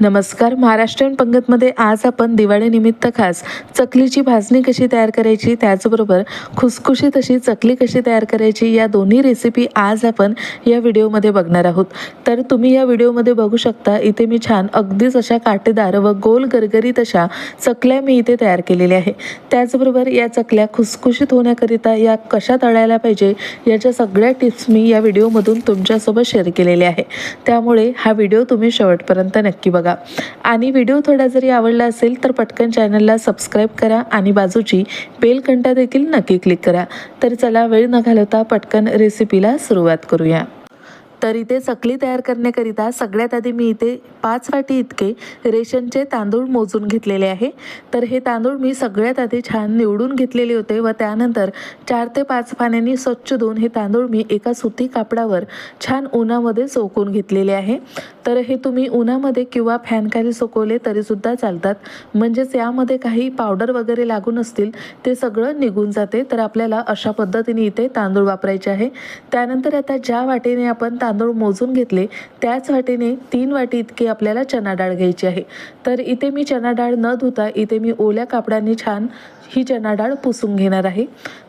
नमस्कार. महाराष्ट्रीयन पंगतमध्ये आज आपण दिवाळीनिमित्त खास चकलीची भाजणी कशी तयार करायची त्याचबरोबर खुसखुशीत अशी चकली कशी तयार करायची या दोन्ही रेसिपी आज आपण या व्हिडिओमध्ये बघणार आहोत. तर तुम्ही या व्हिडिओमध्ये बघू शकता इथे मी छान अगदीच अशा काटेदार व गोल गरगरीत अशा चकल्या मी इथे तयार केलेल्या आहे. त्याचबरोबर या चकल्या खुसखुशीत होण्याकरिता या कशा तळायला पाहिजे याच्या सगळ्या टिप्स मी या व्हिडिओमधून तुमच्यासोबत शेअर केलेल्या आहे. त्यामुळे हा व्हिडिओ तुम्ही शेवटपर्यंत नक्की बघा. आणि व्हिडिओ थोडा जरी आवडला असेल तर पटकन चॅनलला सबस्क्राईब करा आणि बाजूची बेल घंटा देखील नक्की क्लिक करा. तर चला वेळ न घालवता पटकन रेसिपीला सुरुवात करूया. तर इथे चकली तयार करण्याकरिता सगळ्यात आधी मी इथे पाच वाटी इतके रेशनचे तांदूळ मोजून घेतलेले आहे. तर हे तांदूळ मी सगळ्यात आधी छान निवडून घेतलेले होते व त्यानंतर चार ते पाच पाण्याने स्वच्छ धुवून हे तांदूळ मी एका सुती कापडावर छान उन्हामध्ये सोकून घेतलेले आहे. तर हे तुम्ही उन्हामध्ये किंवा फॅनखाली सोकवले तरीसुद्धा चालतात. म्हणजेच यामध्ये काही पावडर वगैरे लागून असतील ते सगळं निघून जाते. तर आपल्याला अशा पद्धतीने इथे तांदूळ वापरायचे आहे. त्यानंतर आता ज्या वाटेने आपण तांदूळ मोजून घेतले त्याच वाटीने तीन वाटी इतकी आपल्याला चना डाळ घ्यायची आहे. तर इथे मी चना डाळ न धुता इथे मी ओल्या कापडाने छान ही चना डाळ पुसून घेणार आहे.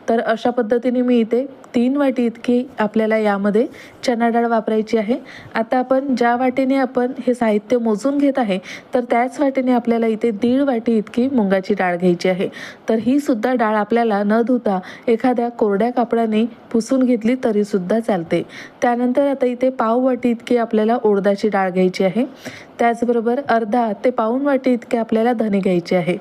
तर अशा पद्धतीने मी इथे तीन वाटी इतकी आपल्याला यामध्ये चना डाळ वापरायची आहे. आता आपण ज्या वाटीने आपण हे साहित्य मोजून घेत आहे तर त्याच वाटीने आपल्याला इथे दीड वाटी इतकी मुंगाची डाळ घ्यायची आहे. तर ही सुद्धा डाळ आपल्याला न धुता एखाद्या कोरड्या कापडाने पुसून घेतली तरीसुद्धा चालते. त्यानंतर आता इथे पाव वाटी इतकी आपल्याला उडदाची डाळ घ्यायची आहे. त्याचबरोबर अर्धा ते पाऊण वाटी इतके आपल्याला धने घ्यायचे आहे.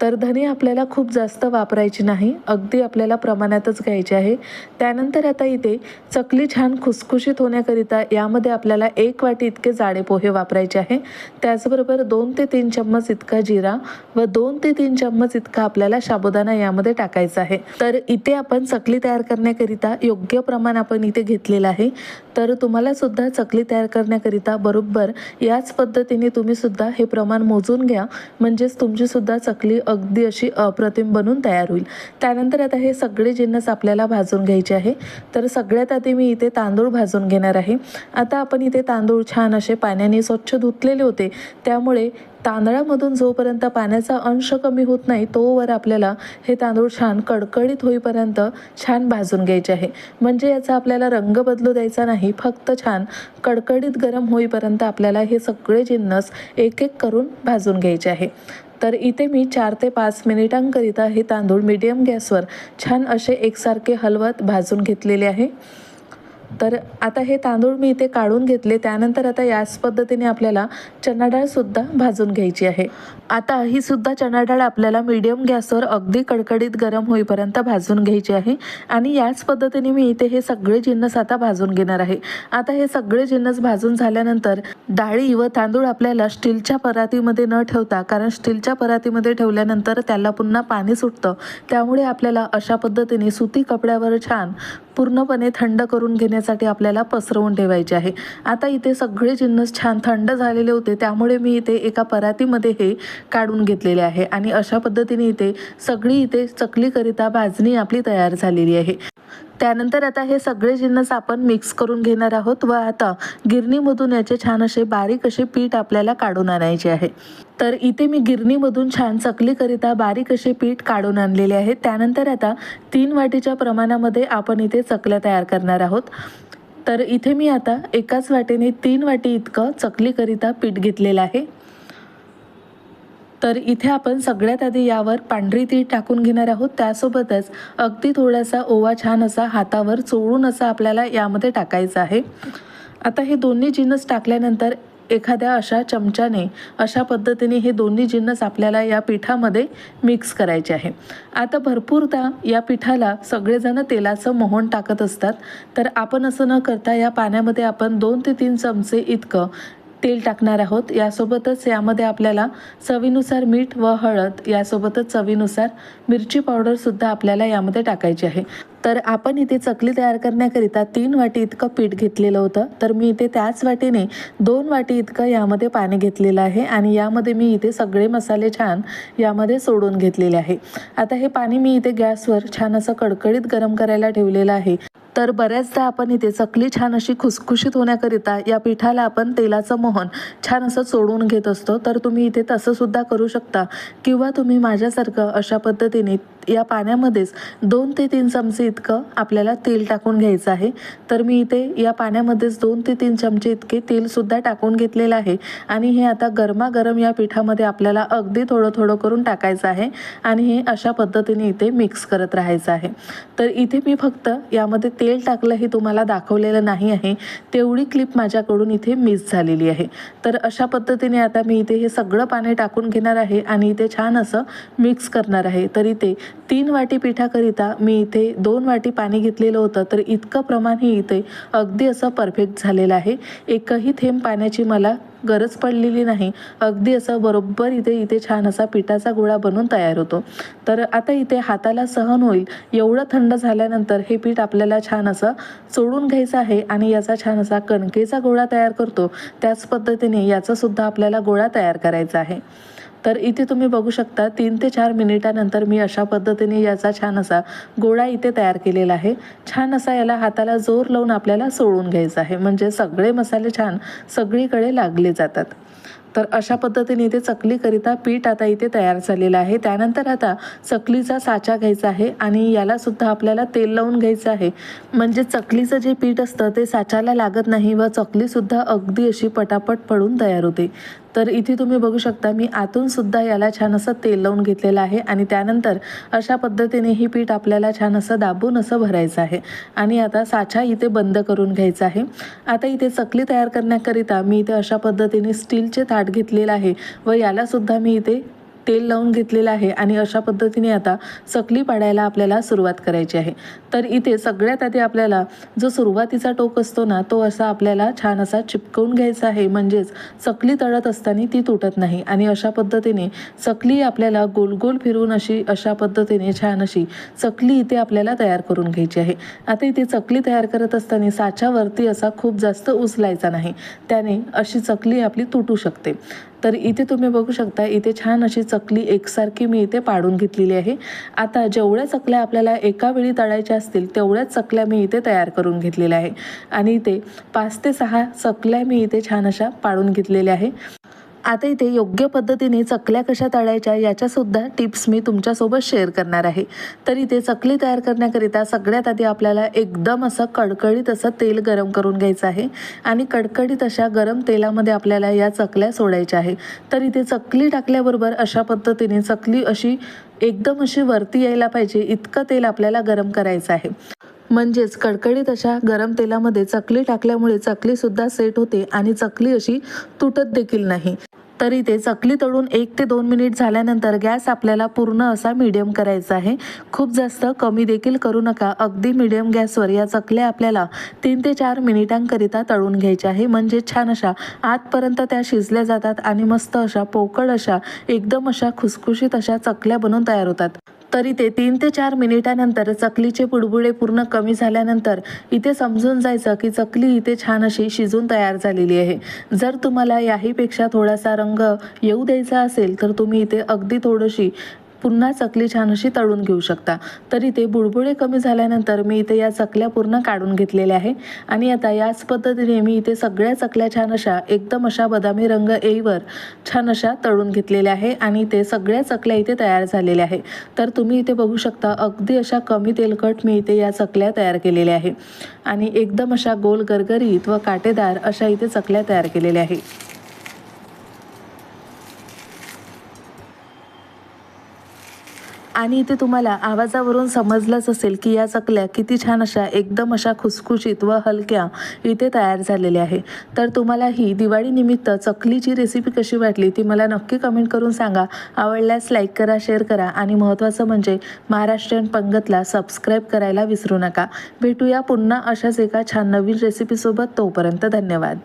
तर धने आपल्याला खूप जास्त वापरायची नाही अगदी आपल्याला प्रमाणातच घ्यायचे आहे. त्यानंतर आता इथे चकली छान खुसखुशीत होण्याकरिता यामध्ये आपल्याला एक वाटी इतके जाडे पोहे वापरायचे आहे. त्याचबरोबर दोन ते तीन चम्मच इतका जिरा व दोन ते तीन चम्मच इतका आपल्याला साबुदाणा यामध्ये टाकायचा आहे. तर इथे आपण चकली तयार करण्याकरिता योग्य प्रमाण आपण इथे घेतलेलं आहे. तर तुम्हाला सुद्धा चकली तयार करण्याकरिता बरोबर याच पद्धतीने तुम्ही सुद्धा हे प्रमाण मोजून घ्या. म्हणजेच तुमची सुद्धा चकली अगदी अशी अप्रतिम बनून तयार होईल. त्यानंतर आता हे सगळे जिन्नस आपल्याला भाजून घ्यायचे आहे. तर सगळ्यात आधी मी इथे तांदूळ भाजून घेणार आहे. आता आपण इथे तांदूळ छान असे पाण्याने स्वच्छ धुतलेले होते. त्यामुळे तांदळामधून जोपर्यंत पाण्याचा अंश कमी होत नाही तोवर आपल्याला हे तांदूळ छान कडकडीत होईपर्यंत छान भाजून घ्यायचे आहे. म्हणजे याचा आपल्याला रंग बदलू द्यायचा नाही फक्त छान कडकडीत गरम होईपर्यंत आपल्याला हे सगळे जिन्नस एक एक करून भाजून घ्यायचे आहे. तर इथे मी चार ते पाच मिनिटांकरिता हे तांदूळ मीडियम गॅसवर छान असे एकसारखे हलवत भाजून घेतलेले आहे. तर आता हे तांदूळ मी इथे काढून घेतले. त्यानंतर आता याच पद्धतीने आपल्याला चना डाळसुद्धा भाजून घ्यायची आहे. आता ही सुद्धा चना डाळ आपल्याला मीडियम गॅसवर अगदी कडकडीत गरम होईपर्यंत भाजून घ्यायची आहे. आणि याच पद्धतीने मी इथे हे सगळे जिन्नस आता भाजून घेणार आहे. आता हे सगळे जिन्नस भाजून झाल्यानंतर डाळी व तांदूळ आपल्याला स्टीलच्या परातीमध्ये न ठेवता कारण स्टीलच्या परातीमध्ये ठेवल्यानंतर त्याला पुन्हा पाणी सुटतं. त्यामुळे आपल्याला अशा पद्धतीने सुती कपड्यावर छान पूर्णपणे थंड करून घेण्यासाठी आपल्याला पसरवून ठेवायचे आहे. आता इथे सगळे जिन्नस छान थंड झालेले होते त्यामुळे मी इथे एका परातीमध्ये हे काढून घेतलेले आहे आणि अशा पद्धतीने इथे सगळी इथे चकलीकरिता भाजणी आपली तयार झालेली आहे. त्यानंतर आता हे सगळे जिन्नस आपण मिक्स करून घेणार आहोत व आता गिरणीमधून याचे छान असे बारीक असे पीठ आपल्याला काढून आणायचे आहे. तर इथे मी गिरणीमधून छान चकलीकरिता बारीक असे पीठ काढून आणलेले आहे. त्यानंतर आता तीन वाटीच्या प्रमाणामध्ये आपण इथे चकल्या तयार करणार आहोत. तर इथे मी आता एकाच वाटेने तीन वाटी इतकं चकलीकरिता पीठ घेतलेलं आहे. तर इथे आपण सगळ्यात आधी यावर पांढरी तीळ टाकून घेणार आहोत. त्यासोबतच अगदी थोडासा ओवा छान असा हातावर चोळून असा आपल्याला यामध्ये टाकायचा आहे. आता हे दोन्ही जिन्नस टाकल्यानंतर एखाद्या अशा चमच्याने अशा पद्धतीने हे दोन्ही जिन्नस आपल्याला या पिठामध्ये मिक्स करायचे आहे. आता भरपूरदा या पिठाला सगळेजण तेलाचं मोहन टाकत असतात. तर आपण असं न करता या पाण्यामध्ये आपण दोन ते तीन चमचे इतकं तेल टाकणार आहोत. यासोबतच यामध्ये आपल्याला चवीनुसार मीठ व हळद यासोबतच चवीनुसार मिरची पावडरसुद्धा आपल्याला यामध्ये टाकायची आहे. तर आपण इथे चकली तयार करण्याकरिता तीन वाटी इतकं पीठ घेतलेलं होतं. तर मी इथे त्याच वाटीने दोन वाटी इतकं यामध्ये पाणी घेतलेलं आहे आणि यामध्ये मी इथे सगळे मसाले छान यामध्ये सोडून घेतलेले आहे. आता हे पाणी मी इथे गॅसवर छान असं कडकडीत गरम करायला ठेवलेलं आहे. तर बऱ्याचदा आपण इथे चकली छान अशी खुसखुशीत होण्याकरिता या पिठाला आपण तेलाचं मोहन छान असं चोडून घेत असतो. तर तुम्ही इथे तसंसुद्धा करू शकता. किंवा तुम्ही माझ्यासारखं अशा पद्धतीने या पाण्यामध्येच दोन ते तीन चमचे इतकं आपल्याला तेल टाकून घ्यायचं आहे. तर मी इथे या पाण्यामध्येच दोन ते तीन चमचे इतके तेलसुद्धा टाकून घेतलेलं आहे. आणि हे आता गरमागरम या पिठामध्ये आपल्याला अगदी थोडं थोडं करून टाकायचं आहे. आणि हे अशा पद्धतीने इथे मिक्स करत राहायचं आहे. तर इथे मी फक्त यामध्ये तेल टाकलं हे तुम्हाला दाखवलेलं नाही आहे. तेवढी क्लिप माझ्याकडून इथे मिस झालेली आहे. तर अशा पद्धतीने आता मी इथे हे सगळं पाणी टाकून घेणार आहे. आणि इथे छान असं मिक्स करणार आहे. तर इथे तीन वाटी पिठाकरिता मी इथे दोन वाटी पाणी घेतलेलं होतं तर इतकं प्रमाण हे इथे अगदी असं परफेक्ट झालेलं आहे. एकही थेंब पाण्याची मला गरज पडलेली नाही. अगदी असं बरोबर इथे इथे छान असा पिठाचा गोळा बनून तयार होतो. तर आता इथे हाताला सहन होईल. एवढं थंड झाल्यानंतर हे पीठ आपल्याला छान असं चोडून घ्यायचं आहे आणि याचा छान असा कणकेचा गोळा तयार करतो. त्याच पद्धतीने याचासुद्धा आपल्याला गोळा तयार करायचा आहे. तर इथे तुम्ही बघू शकता तीन ते चार मिनिटानंतर मी अशा पद्धतीने याचा छान असा गोळा इथे तयार केलेला आहे. छान असा याला हाताला जोर लावून आपल्याला सोडून घ्यायचा आहे. म्हणजे सगळे मसाले छान सगळीकडे लागले जातात. तर अशा पद्धतीने इथे चकलीकरिता पीठ आता इथे तयार झालेलं आहे. त्यानंतर आता चकलीचा साचा घ्यायचा आहे आणि यालासुद्धा आपल्याला तेल लावून घ्यायचं आहे. म्हणजे चकलीचं जे पीठ असतं ते साच्याला लागत नाही व चकलीसुद्धा अगदी अशी पटापट पडून तयार होते. तर इथे तुम्ही बघू शकता मी आतून सुद्धा याला छान असं तेल लावून घेतलेलं आहे आणि त्यानंतर अशा पद्धतीने ही पीठ आपल्याला छान असं दाबून असं भरायचं आहे. आणि आता साचा इथे बंद करून घ्यायचा आहे. आता इथे चकली तयार करण्याकरिता मी इथे अशा पद्धतीने स्टीलचे ताट घेतलेलं आहे व यालासुद्धा मी इथे तेल लावून घेतलेलं आहे आणि अशा पद्धतीने आता चकली पाडायला आपल्याला सुरुवात करायची आहे. तर इथे सगळ्यात आधी आपल्याला जो सुरुवातीचा टोक असतो ना तो असा आपल्याला छान असा चिपकवून घ्यायचा आहे. म्हणजेच चकली तळत असताना ती तुटत नाही आणि अशा पद्धतीने चकली आपल्याला गोल गोल फिरवून अशी अशा पद्धतीने छान अशी चकली इथे आपल्याला तयार करून घ्यायची आहे. आता इथे चकली तयार करत असताना साच्यावरती असा खूप जास्त उचलायचा नाही. त्याने अशी चकली आपली तुटू शकते. तर इथे तुम्ही बघू शकता इथे छान अशी चकली एकसारखी मी इथे पाडून घेतलेली आहे. आता जेवढ्या चकल्या आपल्याला एका वेळी तळायच्या असतील तेवढ्याच चकल्या मी इथे तयार करून घेतलेल्या आहे. आणि इथे पाच ते सहा चकल्या मी इथे छान अशा पाडून घेतलेल्या आहे. आता इथे योग्य पद्धतीने चकल्या कशा तळायच्या याच्यासुद्धा टिप्स मी तुमच्यासोबत शेअर करणार आहे. तर इथे चकली तयार करण्याकरिता सगळ्यात आधी आपल्याला एकदम असं कडकडीत असं तेल गरम करून घ्यायचं आहे आणि कडकडीत अशा गरम तेलामध्ये आपल्याला या चकल्या सोडायच्या आहे. तर इथे चकली टाकल्याबरोबर अशा पद्धतीने चकली अशी एकदम अशी वरती यायला पाहिजे इतकं तेल आपल्याला गरम करायचं आहे. म्हणजेच कडकडीत अशा गरम तेलामध्ये चकली टाकल्यामुळे चकलीसुद्धा सेट होते आणि चकली अशी तुटत देखील नाही. तरी ते चकली तळून एक ते दोन मिनिट झाल्यानंतर गॅस आपल्याला पूर्ण असा मीडियम करायचा आहे. खूप जास्त कमी देखील करू नका. अगदी मीडियम गॅसवर या चकल्या आपल्याला तीन ते चार मिनिटांकरिता तळून घ्यायच्या आहे. म्हणजे छान अशा आतपर्यंत त्या शिजल्या जातात आणि मस्त अशा पोकळ अशा एकदम अशा खुसखुशीत अशा चकल्या बनवून तयार होतात. तरी ते तीन ते चार मिनिटानंतर चकलीचे बुडबुडे पूर्ण कमी झाल्यानंतर इथे समजून जायचं की चकली इथे छान अशी शिजून तयार झालेली आहे. जर तुम्हाला याहीपेक्षा थोडासा रंग येऊ द्यायचा असेल तर तुम्ही इथे अगदी थोडीशी पुन्हा चकली छान अशी तळून घेऊ शकता. तर इथे बुडबुडे कमी झाल्यानंतर मी इथे या चकल्या पूर्ण काढून घेतलेल्या आहे. आणि आता याच पद्धतीने मी इथे सगळ्या चकल्या छान अशा एकदम अशा बदामी रंग येईवर छान अशा तळून घेतलेल्या आहे आणि ते सगळ्या चकल्या इथे तयार झालेल्या आहे. तर तुम्ही इथे बघू शकता अगदी अशा कमी तेलकट मी इथे या चकल्या तयार केलेल्या आहे. आणि एकदम अशा गोल गरगरीत व काटेदार अशा इथे चकल्या तयार केलेल्या आहे. आणि इथे तुम्हाला आवाजावरून समजलंच असेल की या चकल्या किती छान अशा एकदम अशा खुसखुशीत व हलक्या इथे तयार झालेल्या आहे. तर तुम्हाला ही दिवाळीनिमित्त चकलीची रेसिपी कशी वाटली ती मला नक्की कमेंट करून सांगा. आवडल्यास लाईक करा शेअर करा आणि महत्त्वाचं म्हणजे महाराष्ट्रीयन पंगतला सबस्क्राईब करायला विसरू नका. भेटूया पुन्हा अशाच एका छान नवीन रेसिपीसोबत तोपर्यंत धन्यवाद.